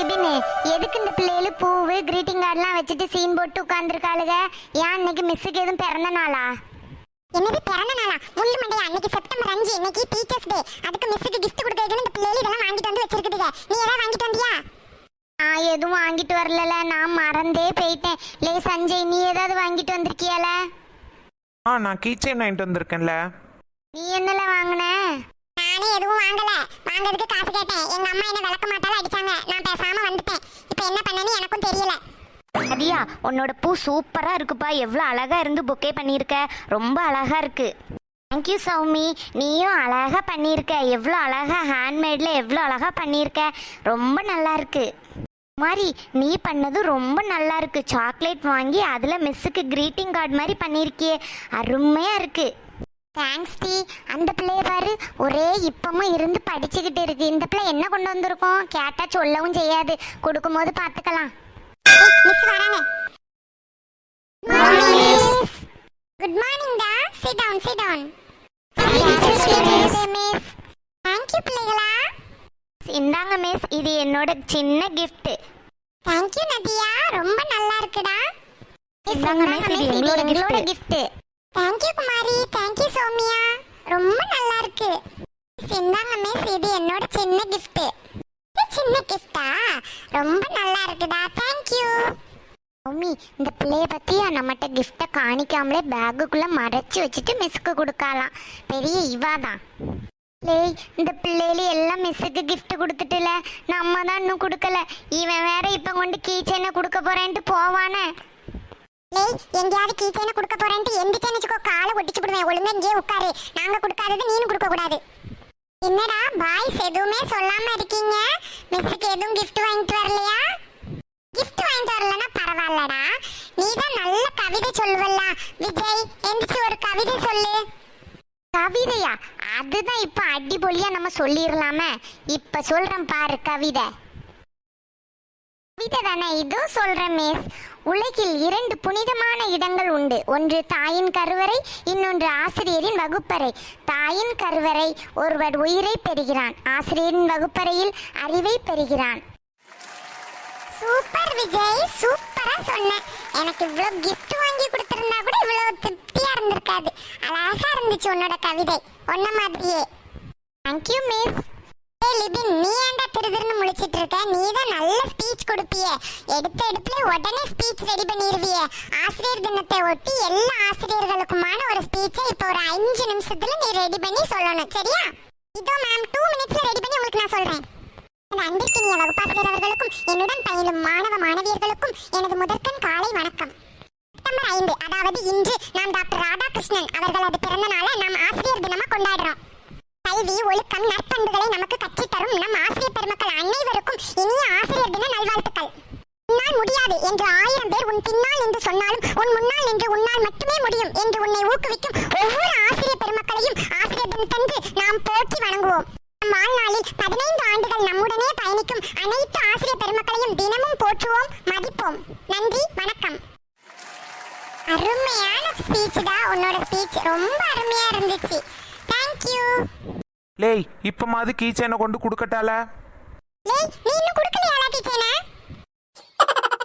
லிபின் எதுக்கு இந்த பிள்ளைகளு பூவு கிரீட்டிங் கார்டெலாம் வச்சுட்டு சீன் போட்டு உட்காந்துருக்காளுக ஏன் இன்னைக்கு மிஸ்ஸுக்கு எதுவும் பிறந்த நாளா? என்னது பிறந்த நாளா? முள்ளு மண்டையா? அன்னைக்கு செப்டம்பர் அஞ்சு இன்னைக்கு டீச்சர்ஸ் டே அதுக்கு மிஸ்ஸுக்கு gift கொடுக்கறதுன்னு இந்த பிள்ளைகள் இதெல்லாம் வாங்கிட்டு வந்து வச்சிருக்குதுங்க நீ ஏதாவது வாங்கிட்டு வந்தியா? நான் எதுவும் வாங்கிட்டு வரலல. நான் மறந்தே போயிட்டேன். லே சஞ்சய் நீ ஏதாவது வாங்கிட்டு வந்திருக்கியால? ஆ நான் கீச்சைன் வாங்கிட்டு வந்திருக்கேன்ல. நீ என்னல வாங்கின? நானே எதுவும் வாங்கல. வாங்குறதுக்கு காசு கேட்டேன். எங்க அம்மா என்ன விளக்க மாட்டால அடிச்சாங்க. நான் பேசாம வந்துட்டேன். இப்போ என்ன பண்ணேன்னு எனக்கும் தெரியல. அதியா உன்னோட பூ சூப்பரா இருக்குப்பா. எவ்வளோ அழகா இருந்து புக்கே பண்ணியிருக்க. ரொம்ப அழகா இருக்கு. Thank you Saumi. நீயும் அழகா பண்ணியிருக்க. எவ்வளோ அழகா ஹேண்ட்மேடில் எவ்வளோ அழகா பண்ணியிருக்க. ரொம்ப நல்லா இருக்கு. மாதிரி நீ பண்ணது ரொம்ப நல்லா இருக்கு. சாக்லேட் வாங்கி அதில் மிஸ்ஸுக்கு க்ரீட்டிங் கார்டு மாதிரி பண்ணியிருக்கியே அருமையாக இருக்கு. தேங்க்ஸ் டி. அந்த பிள்ளைய பாரு. ஒரே இப்பமும் இருந்து படிச்சுக்கிட்டு இருக்கு. இந்த பிள்ளை என்ன கொண்டு வந்திருக்கோம்? கேட்டா சொல்லவும் செய்யாது. கொடுக்கும்போது பார்த்துக்கலாம். மிஸ் வராங்க. குட் மார்னிங் டா sit down sit down thank you பிள்ளைகளா. இந்தாங்க மிஸ் இது என்னோட சின்ன gift. Thank you Nadiya. ரொம்ப நல்லா இருக்குடா. இந்தாங்க மிஸ் இது எங்களோட gift. Thank you Kumari. Thank you ரொம்ப நல்லா இருக்கு. இந்தாங்க மிஸ் இது என்னோட சின்ன கிஃப்ட் சின்ன கிஃப்டா ரொம்ப நல்லா இருக்குடா. தேங்க் யூ மம்மி இந்த பிள்ளைய பற்றி நம்மகிட்ட கிஃப்டை காணிக்காமலே பேக்குக்குள்ள மறைச்சு வச்சுட்டு மிஸ்க்கு கொடுக்கலாம். பெரிய இவா தான். லேய் இந்த பிள்ளையில எல்லாம் மிஸ்ஸுக்கு கிஃப்ட் கொடுத்துட்டுல? நம்ம தான் இன்னும் கொடுக்கல. இவன் வேற இப்போ கொண்டு கீச்சனை கொடுக்க போறேன்ட்டு போவானே. லேய் எங்கேயாவது கீச்சேன கொடுக்க போறேன்ட்டு எந்திரிச்சேன்னு வச்சுக்கோ காலை ஒட்டிச்சு விடுவேன் ஒழுங்கா இங்கே உட்காரு. நாங்க கொடுக்காதது நீனும் கொடுக்க கூடாது. என்னடா பாய்ஸ் எதுவுமே சொல்லாம இருக்கீங்க? மிஸ்ஸுக்கு எதுவும் கிஃப்ட் வாங்கிட்டு வரலையா? கிஃப்ட் வாங்கிட்டு வரலன்னா பரவாயில்லடா. நீ தான் நல்ல கவிதை சொல்லுவல்ல. விஜய் எந்திரிச்சு ஒரு கவிதை சொல்லு. கவிதையா? அதுதான் இப்ப அடிபொலியா நம்ம சொல்லிடலாமே. இப்ப சொல்றேன் பாரு கவிதை. கவிதை தானே இதோ சொல்றேன் மிஸ் உலகில் இரண்டு புனிதமான இடங்கள் உண்டு. ஒன்று தாயின் கருவறை இன்னொன்று ஆசிரியரின் வகுப்பறை. தாயின் கருவறை ஒருவர் உயிரை பெறுகிறான். ஆசிரியரின் வகுப்பறையில் அறிவை பெறுகிறான். சூப்பர் விஜய் சூப்பரா சொன்ன. எனக்கு இவ்வளவு கிஃப்ட் வாங்கி கொடுத்திருந்தா கூட இவ்வளவு திருப்தியா இருந்திருக்காது. அழகா இருந்துச்சு உன்னோட கவிதை. ஒன்ன மாதிரியே. தேங்க்யூ மிஸ் ஏய் லிபின் நீ ஏன்டா திருதிருன்னு முழிச்சிட்டு இருக்க நீ தான் நல்ல ஸ்பீச் கொடுப்பிய. எடுத்த எடுப்புல உடனே ஸ்பீச் ரெடி பண்ணிடுவிய ஆசிரியர் தினத்தை ஒட்டி எல்லா ஆசிரியர்களுக்குமான ஒரு ஸ்பீச்சை இப்போ ஒரு அஞ்சு நிமிஷத்துல நீ ரெடி பண்ணி சொல்லணும். சரியா? இதோ மேம் டூ மினிட்ஸ்ல ரெடி பண்ணி உங்களுக்கு நான் சொல்றேன். அன்பிற்கினிய வகுப்பாசிரியர் அவர்களுக்கும் என்னுடன் பயிலும் மாணவ மாணவியர்களுக்கும் எனது முதற்கண் காலை வணக்கம். செப்டம்பர் ஐந்து அதாவது இன்று நாம் டாக்டர் ராதாகிருஷ்ணன் அவர்களது பிறந்த நாளை நாம் ஆசிரியர் தினமா கொண்டாடுறோம். கல்வி ஒழுக்கம் நற்பண்புகளை நமக்கு கற்றுத் தரும் நம் ஆசிரியர் பெருமக்கள் அனைவருக்கும் இனிய ஆசிரியர் தின நல்வாழ்த்துக்கள் உன்னால் முடியாது என்று ஆயிரம் பேர் உன் பின்னால் என்று சொன்னாலும் உன் முன்னால் என்று உன்னால் மட்டுமே முடியும் என்று உன்னை ஊக்குவிக்கும் ஒவ்வொரு ஆசிரியர் பெருமக்களையும் ஆசிரியர் தினத்தன்று நாம் போற்றி வணங்குவோம். நம் வாழ்நாளில் பதினைந்து ஆண்டுகள் நம்முடனே பயணிக்கும் அனைத்து ஆசிரியர் பெருமக்களையும் தினமும் போற்றுவோம் மதிப்போம். நன்றி வணக்கம். அருமையான ஸ்பீச் தான் உன்னோட ஸ்பீச் ரொம்ப அருமையா இருந்துச்சு. தேங்க்யூ லேய் இப்போ மாதிரி கீச்சைனை கொண்டு கொடுக்கட்டால லேய் நீ இன்னும்